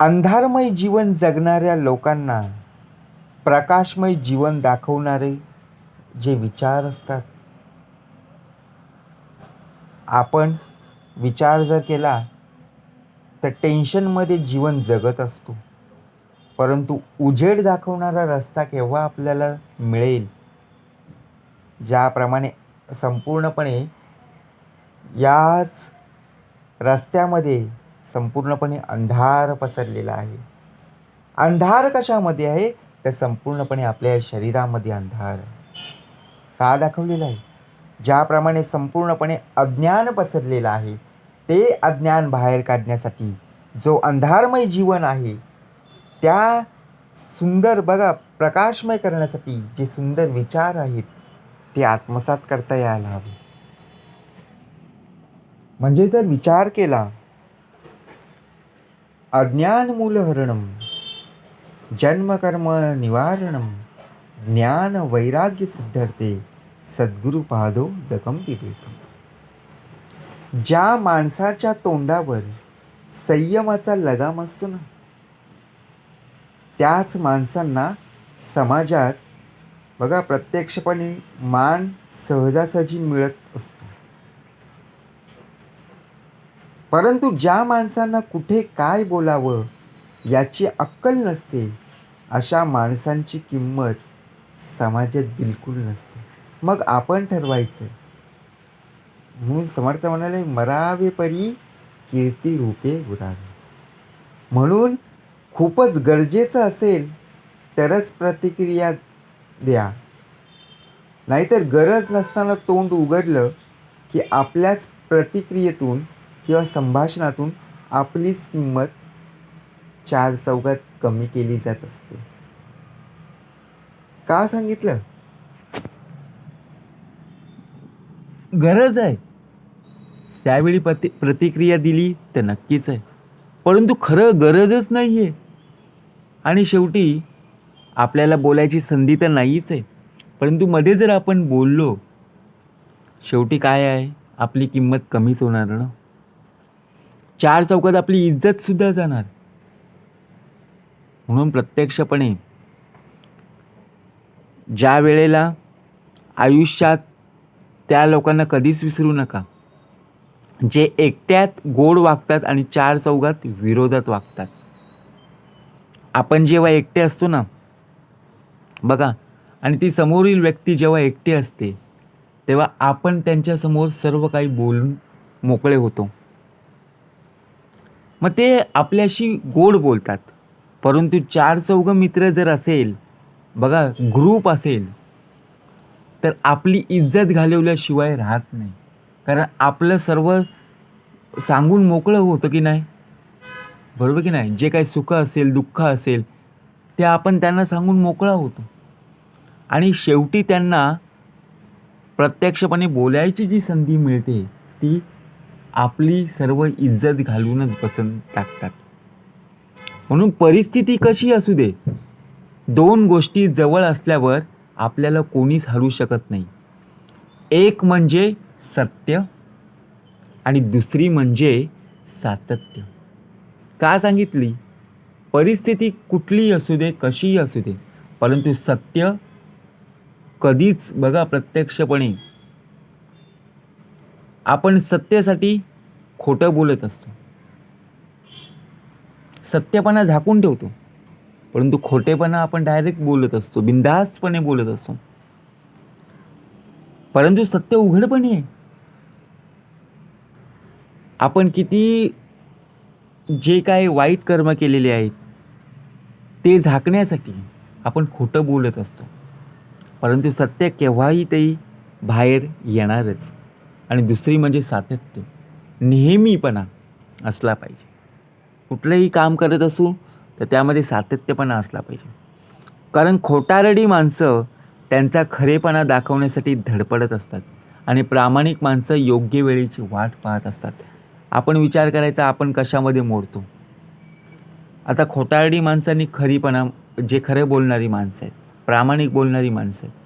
अंधारमय जीवन जगणाऱ्या लोकांना प्रकाशमय जीवन दाखवणारे जे विचार असतात. आपण विचार जर केला तर टेन्शनमध्ये जीवन जगत असतो. परंतु उजेड दाखवणारा रस्ता केव्हा आपल्याला मिळेल? ज्याप्रमाणे संपूर्णपणे याच रस्त्यामध्ये संपूर्णपणे अंधार पसरलेला आहे. अंधार कशामध्ये आहे? तर संपूर्णपणे आपल्या शरीरामध्ये अंधार. का दाखवलेला आहे? ज्याप्रमाणे संपूर्णपणे अज्ञान पसरलेलं आहे ते अज्ञान बाहेर काढण्यासाठी जो अंधारमय जीवन आहे त्या सुंदर बघा प्रकाशमय करण्यासाठी जे सुंदर विचार आहेत ते आत्मसात करता यायला हवे. म्हणजे जर विचार केला अज्ञानमूलहरणं जन्मकर्म निवारणं ज्ञान वैराग्य सिद्धार्थे सद्गुरुपादो दकम पिबेत ज्या माणसाच्या तोंडावर संयमाचा लगाम असतो ना त्याच माणसांना समाजात बघा प्रत्यक्षपणे मान सहजासहजी मिळत असतो. परंतु ज्या माणसांना कुठे काय बोलावं याची अक्कल नसते अशा माणसांची किंमत समाजात बिलकुल नसते. मग आपण ठरवायचं. म्हणून समर्थ म्हणाले मरावे परी कीर्ती रूपे उरावे. म्हणून खूपच गरजेचं असेल तरच प्रतिक्रिया द्या. नाहीतर गरज नसताना तोंड उघडलं की आपल्याच प्रतिक्रियेतून किंवा संभाषणातून आपलीच किंमत चार चौघात कमी केली जात असते. का सांगितलं? गरज आहे. त्यावेळी प्रति प्रतिक्रिया दिली तर नक्कीच आहे. परंतु खरं गरजच नाही आहे आणि शेवटी आपल्याला बोलायची संधी तर नाहीच आहे. परंतु मध्ये जर आपण बोललो शेवटी काय आहे? आपली किंमत कमीच होणार ना? चार चौकात आपली इज्जतसुद्धा जाणार. म्हणून प्रत्यक्षपणे ज्या वेळेला आयुष्यात त्या लोकांना कधीच विसरू नका. जे एकट्यात गोड वागतात आणि चार चौघात विरोधात वागतात. आपण जेव्हा एकटे असतो ना बघा आणि ती समोरील व्यक्ती जेव्हा एकटी असते तेव्हा आपण त्यांच्यासमोर सर्व काही बोलून मोकळे होतो. मग ते आपल्याशी गोड बोलतात. परंतु चार चौघ मित्र जर असेल बघा ग्रुप असेल तर आपली इज्जत घालवल्याशिवाय राहत नाही. कारण आपलं सर्व सांगून मोकळं होतं की नाही? बरोबर की नाही? जे काही सुख असेल दुःख असेल ते आपण त्यांना सांगून मोकळा होतो. आणि शेवटी त्यांना प्रत्यक्षपणे बोलायची जी संधी मिळते ती आपली सर्व इज्जत घालूनच बसून टाकतात. म्हणून परिस्थिती कशी असू दे दोन गोष्टी जवळ असल्यावर आपल्याला कोणीच हरू शकत नाही. एक म्हणजे सत्य आणि दुसरी म्हणजे सातत्य. का सांगितली? परिस्थिती कुठलीही असू दे कशीही असू दे परंतु सत्य कधीच बघा प्रत्यक्षपणे. आपण सत्यासाठी खोटं बोलत असतो. सत्यपणा झाकून ठेवतो. परंतु खोटेपणा आपण डायरेक्ट बोलत असतो. बिनधास्तपणे बोलत असतो. परंतु सत्य उघडपणे आहे. आपण किती जे काय वाईट कर्म केलेले आहेत ते झाकण्यासाठी आपण खोटं बोलत असतो. परंतु सत्य केव्हाही ते बाहेर येणारच. आणि दुसरी म्हणजे सातत्य. नेहमीपणा असला पाहिजे. कुठलंही काम करत असू तर त्यामध्ये सातत्यपणा असला पाहिजे. कारण खोटारडी माणसं त्यांचा खरेपणा दाखवण्यासाठी धडपडत असतात आणि प्रामाणिक माणसं योग्य वेळेची वाट पाहत असतात. आपण विचार करायचा आपण कशामध्ये मोडतो? आता खोटारडी माणसांनी खरीपणा जे खरे बोलणारी माणसं आहेत प्रामाणिक बोलणारी माणसं आहेत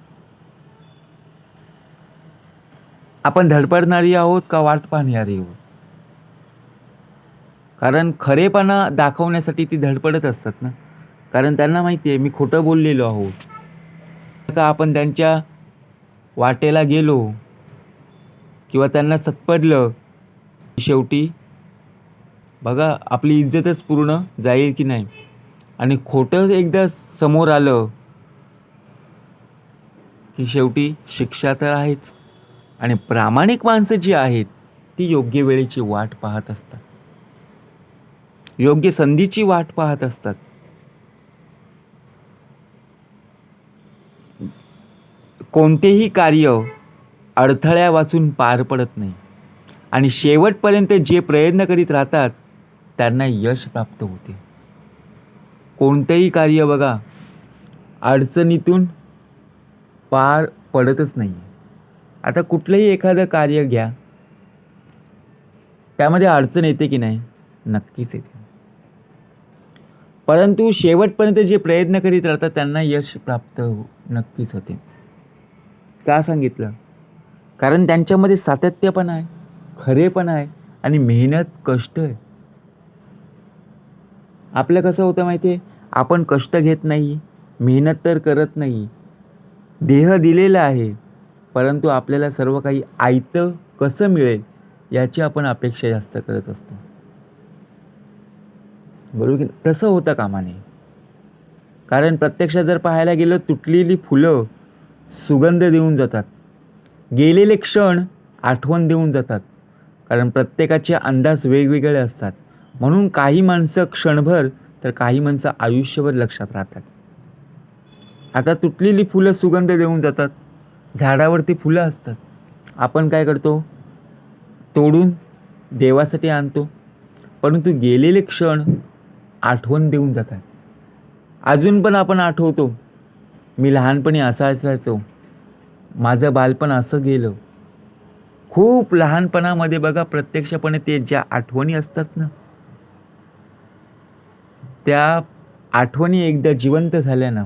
आपण धडपडणारी आहोत का वाट पाहणारी आहोत? कारण खरेपणा दाखवण्यासाठी ती धडपडत असतात ना. कारण त्यांना माहिती आहे मी खोटं बोललेलो आहोत. का आपण त्यांच्या वाटेला गेलो किंवा त्यांना सतपडलं शेवटी बघा आपली इज्जतच पूर्ण जाईल की नाही. आणि खोटं एकदा समोर आलं की शेवटी शिक्षा तर आहेच. आणि प्रामाणिक माणसं जी आहेत ती योग्य वेळेची वाट पाहत असतात. योग्य संधीची वाट पाहत असतात. कोणतेही कार्य अडथळ्या वाचून पार पडत नाही. आणि शेवटपर्यंत जे प्रयत्न करीत राहतात त्यांना यश प्राप्त होते. कोणतेही कार्य बघा अडचणीतून पार पडतच नाही आता कुठलंही एखादं कार्य घ्या. त्यामध्ये अडचण येते की नाही? नक्कीच येते. परंतु शेवटपर्यंत जे प्रयत्न करीत राहतात त्यांना यश प्राप्त हो- नक्कीच होते. का सांगितलं? कारण त्यांच्यामध्ये सातत्यपणा आहे खरेपणा आहे आणि मेहनत कष्ट आहे. आपलं कसं होतं माहिती आहे आपण कष्ट घेत नाही मेहनत तर करत नाही. देह दिलेला आहे. परंतु आपल्याला सर्व काही आयतं कसं मिळेल याची आपण अपेक्षा जास्त करत असतो. बरोबर की तसं होतं कामा नये कारण प्रत्यक्षात जर पाहायला गेलं तुटलेली फुलं सुगंध देऊन जातात. गेलेले क्षण आठवण देऊन जातात. कारण प्रत्येकाचे अंदाज वेगवेगळे असतात. म्हणून काही माणसं क्षणभर तर काही माणसं आयुष्यभर लक्षात राहतात. आता तुटलेली फुलं सुगंध देऊन जातात. झाडावरती फुलं असतात. आपण काय करतो? तोडून देवासाठी आणतो. परंतु गेलेले क्षण आठवण देऊन जातात. अजून पण आपण आठवतो. मी लहानपणी असा असायचो. माझं बालपण असं गेलं. खूप लहानपणामध्ये बघा प्रत्यक्षपणे ते ज्या आठवणी असतात ना त्या आठवणी एकदा जिवंत झाल्या ना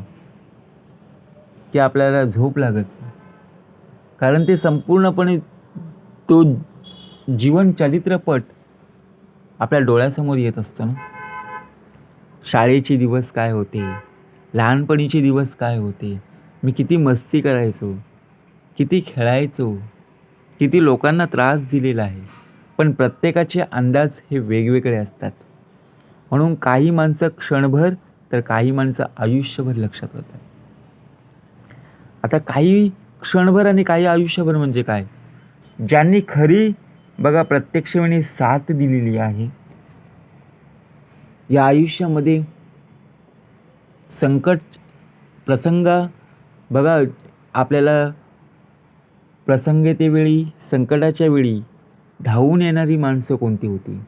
की आपल्याला झोप लागत नाही. कारण ते संपूर्णपणे तो जीवन चरित्रपट आपल्या डोळ्यासमोर येत असतो ना. शाळेचे दिवस काय होते? लहानपणीचे दिवस काय होते? मी किती मस्ती करायचो? किती खेळायचो? किती लोकांना त्रास दिलेला आहे? पण प्रत्येकाचे अंदाज हे वेगवेगळे असतात. म्हणून काही माणसं क्षणभर तर काही माणसं आयुष्यभर लक्षात होतात आता काही क्षणभर आणि काही आयुष्यभर म्हणजे काय? ज्यांनी खरी बघा प्रत्यक्ष साथ दिलेली आहे या आयुष्यामध्ये संकट प्रसंग बघा आपल्याला प्रसंगतेवेळी संकटाच्या वेळी धावून येणारी माणसं कोणती होती?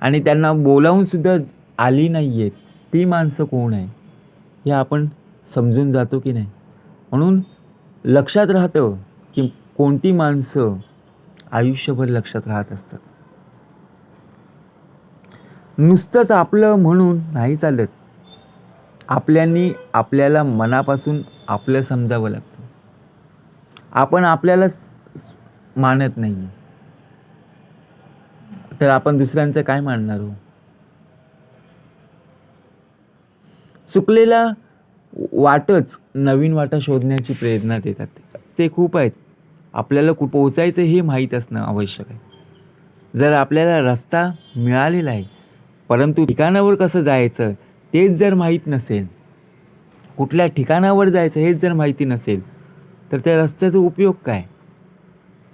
आणि त्यांना बोलावून सुद्धा आली नाही आहेत ती माणसं कोण आहे हे आपण समजून जातो की नाही? म्हणून लक्षात राहतं की कोणती माणसं आयुष्यभर लक्षात राहत असतात. नुसतंच आपलं म्हणून नाही चालत. आपल्यानी आपल्याला मनापासून आपलं समजावं लागतं. आपण आपल्याला मानत नाही तर आपण दुसऱ्यांचं काय मानणार हो? चुकलेला वाटच नवीन वाटा शोधण्याची प्रेरणा देतात ते. खूप आहेत. आपल्याला कु पोचायचं हे माहीत असणं आवश्यक आहे. जर आपल्याला रस्ता मिळालेला आहे परंतु ठिकाणावर कसं जायचं तेच जर माहीत नसेल कुठल्या ठिकाणावर जायचं हेच जर माहिती नसेल तर त्या रस्त्याचा उपयोग काय?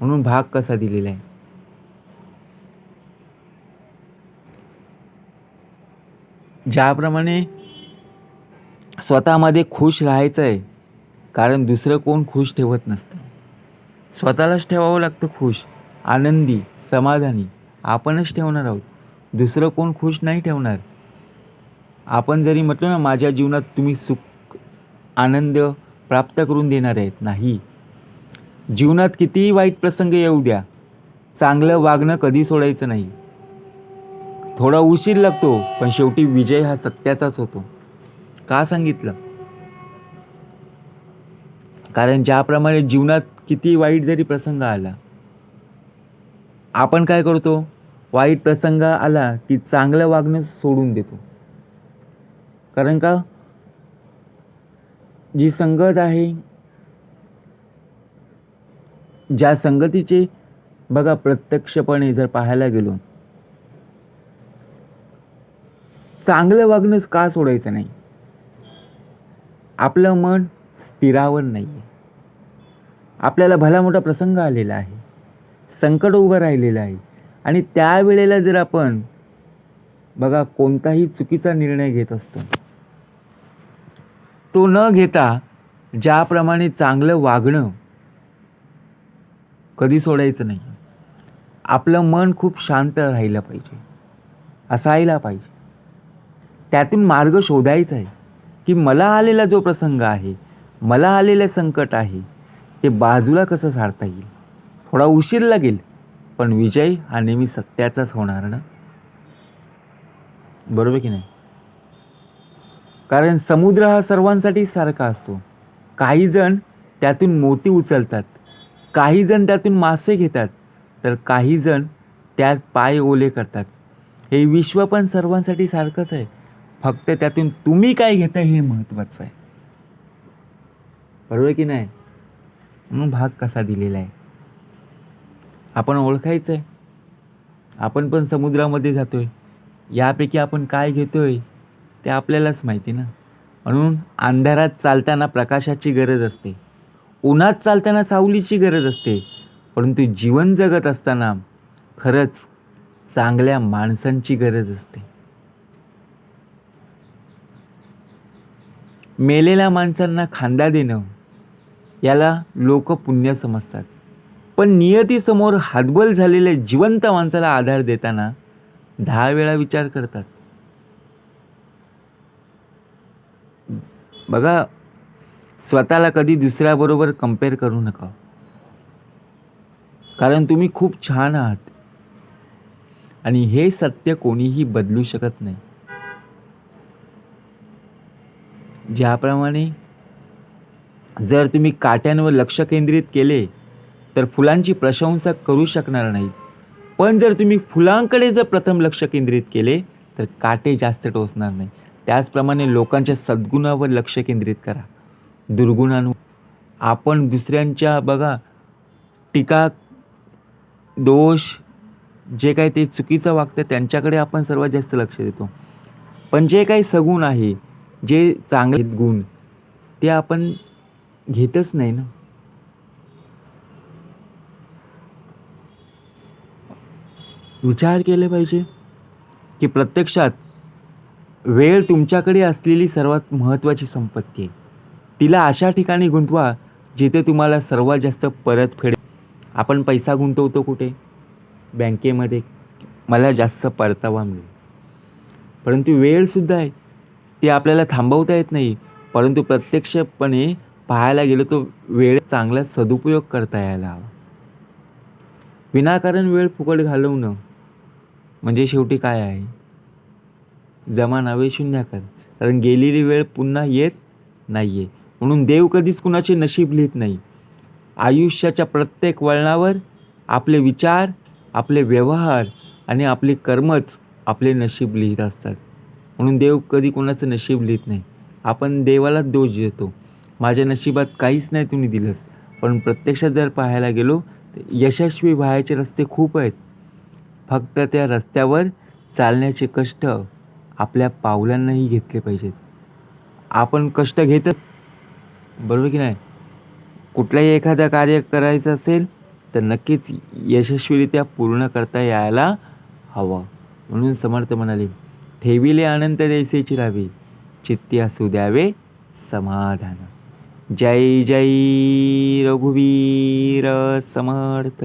म्हणून भाग कसा दिलेला आहे? ज्याप्रमाणे स्वतःमध्ये खुश राहायचं आहे कारण दुसरं कोण खुश ठेवत नसतं. स्वतःलाच ठेवावं लागतं खुश आनंदी समाधानी. आपणच ठेवणार आहोत. दुसरं कोण खुश नाही ठेवणार. आपण जरी म्हटलं ना माझ्या जीवनात तुम्ही सुख आनंद प्राप्त करून देणार आहेत. नाही. जीवनात कितीही वाईट प्रसंग येऊ द्या चांगलं वागणं कधी सोडायचं नाही. थोडा उशीर लागतो पण शेवटी विजय हा सत्याचाच होतो. का सांगितलं? कारण ज्याप्रमाणे जीवनात किती वाईट जरी प्रसंग आला आपण काय करतो? वाईट प्रसंग आला की चांगलं वागणं सोडून देतो. कारण का? जी संगत आहे ज्या संगतीचे बघा प्रत्यक्षपणे जर पाहायला गेलो चांगलं वागणंच का सोडायचं नाही? आपलं मन स्थिरावर नाही आहे आपल्याला भला मोठा प्रसंग आलेला आहे. संकट उभं राहिलेलं आहे. आणि त्यावेळेला जर आपण बघा कोणताही चुकीचा निर्णय घेत असतो तो न घेता ज्याप्रमाणे चांगलं वागणं कधी सोडायचं नाही. आपलं मन खूप शांत राहिलं पाहिजे. असायला पाहिजे. त्यातून मार्ग शोधायचा आहे. की मला आलेला जो प्रसंग आहे मला आलेलं संकट आहे ते बाजूला कसं सारता येईल? थोडा उशीर लागेल पण विजय हा नेहमी सत्याचाच होणार ना? बरोबर की नाही? कारण समुद्र हा सर्वांसाठी सारखा असतो. काही जण त्यातून मोती उचलतात काही जण त्यातून मासे घेतात तर काही जण त्यात पाय ओले करतात. हे विश्व पण सर्वांसाठी सारखंच आहे. फक्त त्यातून तुम्ही काय घेता हे महत्त्वाचं आहे. बरोबर की नाही? म्हणून भाग कसा दिलेला आहे? आपण ओळखायचं आहे आपण पण समुद्रामध्ये जातो आहे यापैकी आपण काय घेतो आहे ते आपल्यालाच माहिती ना? म्हणून अंधारात चालताना प्रकाशाची गरज असते. उन्हात चालताना सावलीची गरज असते. परंतु जीवन जगत असताना खरंच चांगल्या माणसांची गरज असते. मेलेल्या माणसांना खांदा देणं याला लोक पुण्य समजतात. पण नियतीसमोर हातबल झालेल्या जिवंत माणसाला आधार देताना दहा वेळा विचार करतात. बघा स्वतःला कधी दुसऱ्याबरोबर कंपेअर करू नका. कारण तुम्ही खूप छान आहात. आणि हे सत्य कोणीही बदलू शकत नाही. ज्याप्रमाणे जर तुम्ही काट्यांवर लक्ष केंद्रित केले तर फुलांची प्रशंसा करू शकणार नाही. पण जर तुम्ही फुलांकडे जर प्रथम लक्ष केंद्रित केले तर काटे जास्त टोचणार नाही. त्याचप्रमाणे लोकांच्या सद्गुणावर लक्ष केंद्रित करा. दुर्गुणांवर. आपण दुसऱ्यांच्या बघा टीका दोष जे काही ते चुकीचं वागतं त्यांच्याकडे आपण सर्वात जास्त लक्ष देतो. पण जे काही सगुण आहे जे चांगले आहेत गुण ते आपण घेतच नाही ना. विचार केले पाहिजे की प्रत्यक्षात वेळ तुमच्याकडे असलेली सर्वात महत्त्वाची संपत्ती आहे. तिला अशा ठिकाणी गुंतवा जिथे तुम्हाला सर्वात जास्त परतफेड आपण पैसा गुंतवतो कुठे? बँकेमध्ये. मला जास्त परतावा मिळेल. परंतु वेळसुद्धा आहे. ते आपल्याला थांबवता येत नाही. परंतु प्रत्यक्षपणे पाहायला गेलो तो वेळ चांगला सदुपयोग करता यायला हवा. विनाकारण वेळ फुकट घालवणं म्हणजे शेवटी काय आहे? जमा नवे शून्याकर कारण गेलेली वेळ पुन्हा येत नाही आहे म्हणून देव कधीच कुणाचे नशीब लिहित नाही. आयुष्याच्या प्रत्येक वळणावर आपले विचार आपले व्यवहार आणि आपली कर्मच आपले नशीब लिहित असतात. म्हणून देव कधी कोणाचं नशीब लिहित नाही. आपण देवाला दोष देतो. माझ्या नशिबात काहीच नाही तुम्ही दिलंच पण प्रत्यक्षात जर पाहायला गेलो तर यशस्वी व्हायचे रस्ते खूप आहेत. फक्त त्या रस्त्यावर चालण्याचे कष्ट आपल्या पावलांनाही घेतले पाहिजेत. आपण कष्ट घेतच बरोबर की नाही? कुठलंही एखादं कार्य करायचं असेल तर नक्कीच यशस्वीरित्या पूर्ण करता यायला हवं. म्हणून समर्थ म्हणाले ठेविले अनंत द्यायचे राहावे चित्ती असू द्यावे समाधान. जय जय रघुवीर समर्थ.